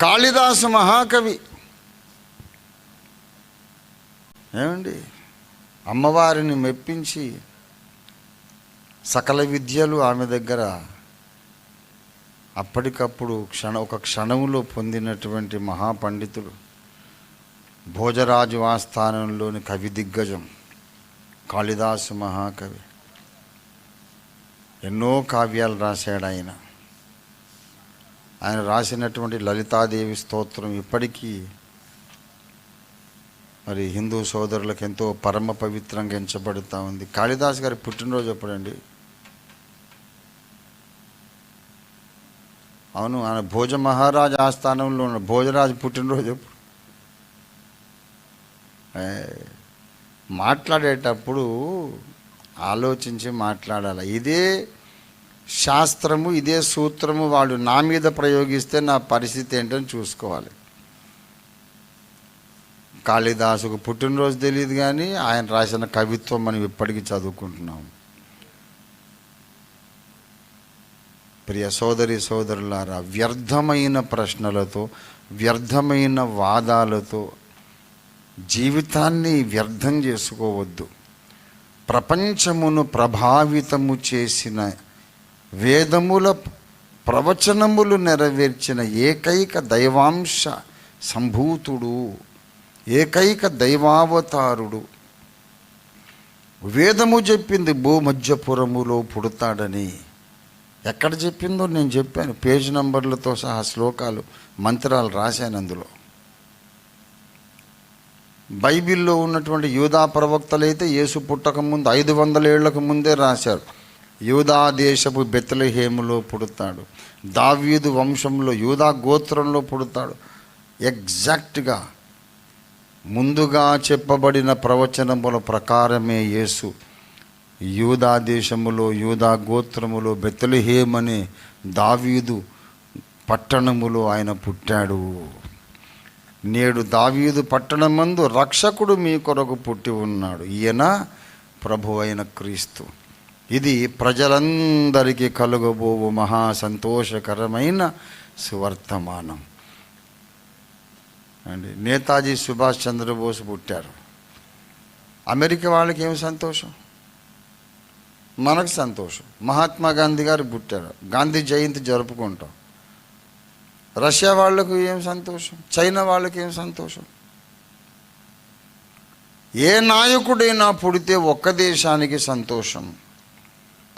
కాళిదాసు మహాకవి. ఏమండి? అమ్మవారిని మెప్పించి సకల విద్యలు ఆమె దగ్గర అప్పటికప్పుడు క్షణ ఒక క్షణంలో పొందినటువంటి మహాపండితుడు భోజరాజు ఆస్థానంలోని కవి దిగ్గజం కాళిదాసు మహాకవి. ఎన్నో కావ్యాలు రాశాడు ఆయన. ఆయన రాసినటువంటి లలితాదేవి స్తోత్రం ఇప్పటికీ మరి హిందూ సోదరులకు ఎంతో పరమ పవిత్రంగా ఎంచబడుతూ ఉంది. కాళిదాస్ గారి పుట్టినరోజు ఎప్పుడండి? అవును ఆయన భోజ మహారాజ్ ఆస్థానంలో ఉన్న భోజరాజు పుట్టినరోజు ఎప్పుడు? మాట్లాడేటప్పుడు ఆలోచించి మాట్లాడాలి. ఇదే శాస్త్రము ఇదే సూత్రము వాడు నా మీద ప్రయోగిస్తే నా పరిస్థితి ఏంటని చూసుకోవాలి. కాళిదాసుకు పుట్టినరోజు తెలియదు కానీ ఆయన రాసిన కవిత్వం మనం ఇప్పటికీ చదువుకుంటున్నాం ప్రియ సోదరి సోదరులారా వ్యర్థమైన ప్రశ్నలతో వ్యర్థమైన వాదాలతో జీవితాన్ని వ్యర్థం చేసుకోవద్దు. ప్రపంచమును ప్రభావితము చేసిన వేదముల ప్రవచనములు నెరవేర్చిన ఏకైక దైవాంశ సంభూతుడు ఏకైక దైవావతారుడు. వేదము చెప్పింది భూమధ్యపురములో పుడతాడని. ఎక్కడ చెప్పిందో నేను చెప్పాను పేజ్ నంబర్లతో సహా శ్లోకాలు మంత్రాలు రాశాను అందులో. బైబిల్లో ఉన్నటువంటి యూదా ప్రవక్తలైతే యేసు పుట్టక ముందు ఐదు వందల ఏళ్ళకు ముందే రాశారు. యూదా దేశపు బెత్తలహేములో పుడతాడు. దావీదు వంశంలో యూదా గోత్రంలో పుడతాడు. ఎగ్జాక్ట్గా ముందుగా చెప్పబడిన ప్రవచనముల ప్రకారమే యేసు యూదా దేశములో యూదా గోత్రములో బెత్తలహేమనే దావీదు పట్టణములో ఆయన పుట్టాడు. నేడు దావీదు పట్టణమందు రక్షకుడు మీ కొరకు పుట్టి ఉన్నాడు. ఈయన ప్రభు అయిన క్రీస్తు. ఇది ప్రజలందరికీ కలుగబోవు మహా సంతోషకరమైన సువర్తమానం. అండి నేతాజీ సుభాష్ చంద్రబోస్ పుట్టారు. అమెరికా వాళ్ళకి ఏం సంతోషం? మనకు సంతోషం. మహాత్మా గాంధీ గారు పుట్టారు. గాంధీ జయంతి జరుపుకుంటాం. రష్యా వాళ్ళకు ఏం సంతోషం? చైనా వాళ్ళకి ఏం సంతోషం? ఏ నాయకుడైనా పుడితే ఒక్క దేశానికి సంతోషం.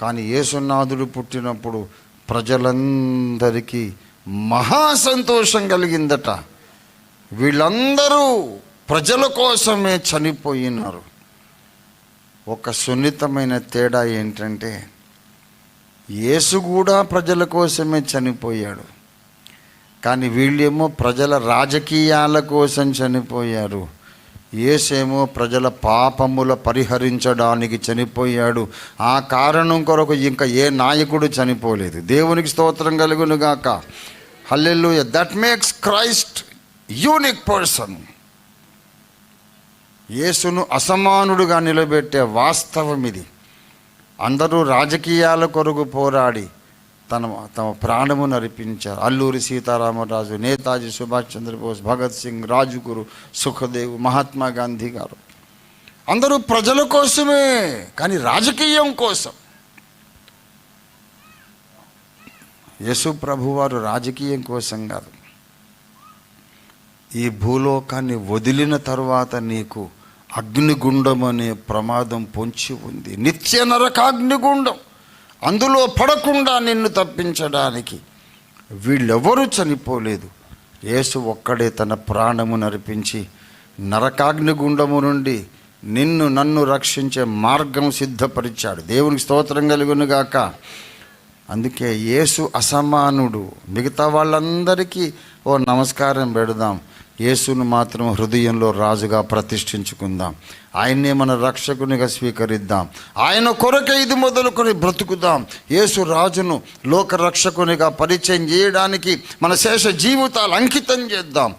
కానీ యేసునాథుడు పుట్టినప్పుడు ప్రజలందరికీ మహా సంతోషం కలిగిందట. వీళ్ళందరూ ప్రజల కోసమే చనిపోయినారు. ఒక సున్నితమైన తేడా ఏంటంటే యేసు కూడా ప్రజల కోసమే చనిపోయాడు. కానీ వీళ్ళేమో ప్రజల రాజకీయాల కోసం చనిపోయారు. ఏసేమో ప్రజల పాపముల పరిహరించడానికి చనిపోయాడు. ఆ కారణం కొరకు ఇంకా ఏ నాయకుడు చనిపోలేదు. దేవునికి స్తోత్రం కలుగును గాక హల్లెల్లు that makes Christ unique person యేసును అసమానుడుగా నిలబెట్టే వాస్తవం ఇది. అందరూ రాజకీయాల కొరకు పోరాడి తన తమ ప్రాణమును అర్పించారు. అల్లూరి సీతారామరాజు నేతాజీ సుభాష్ చంద్రబోస్ భగత్ సింగ్ రాజుగురు సుఖదేవ్ మహాత్మా గాంధీ గారు. అందరూ ప్రజల కోసమే కానీ రాజకీయం కోసం. యేసు ప్రభువారు రాజకీయం కోసం కాదు. ఈ భూలోకాన్ని వదిలిన తర్వాత నీకు అగ్నిగుండం అనే ప్రమాదం పొంచి ఉంది. నిత్య నరకాగ్నిగుండం. అందులో పడకుండా నిన్ను తప్పించడానికి. వీళ్ళెవరూ చనిపోలేదు. యేసు ఒక్కడే తన ప్రాణము నరిపించి నరకాగ్నిగుండము నుండి నిన్ను నన్ను రక్షించే మార్గం సిద్ధపరిచాడు. దేవునికి స్తోత్రం కలుగునుగాక. అందుకే యేసు అసమానుడు. మిగతా వాళ్ళందరికీ ఓ నమస్కారం పెడదాం. యేసును మాత్రం హృదయంలో రాజుగా ప్రతిష్ఠించుకుందాం. ఆయన్నే మన రక్షకునిగా స్వీకరిద్దాం. ఆయన కొరకే ఇది మొదలుకొని బ్రతుకుదాం. యేసు రాజును లోక రక్షకునిగా పరిచయం చేయడానికి మన శేష జీవితాలు అంకితం చేద్దాం.